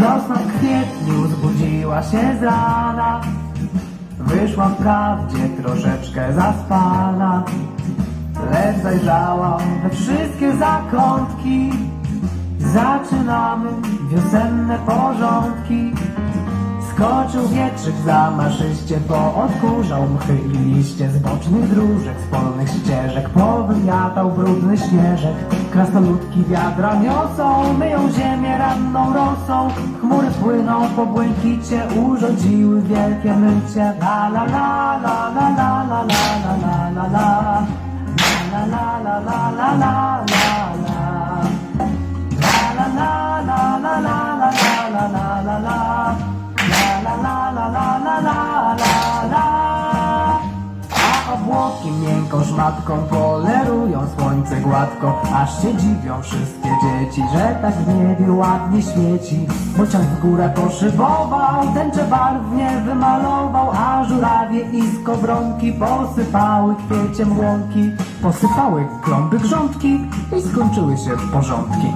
Wiosna w kwietniu zbudziła się z rana. Wyszła wprawdzie troszeczkę zaspana. Lecz zajrzała we wszystkie zakątki. Zaczynamy wiosenne porządki Skoczył wietrzyk zamaszyście, bo odkurzał mchy i liście z bocznych dróżek, z polnych ścieżek, powymiatał brudny śnieżek. Krasnoludki wiadra niosą, myją ziemię ranną rosą, chmury płyną po błękicie, urządziły wielkie mycie. La la la la la la la la la la la Obłoki miękką szmatką polerują słońce gładko Aż się dziwią wszystkie dzieci, że tak w niebie ładnie świeci. Bocian w górę poszybował, tęcze barwnie wymalował A żurawie i skowronki posypały kwieciem łąki. Posypały kląby grządki i skończyły się porządki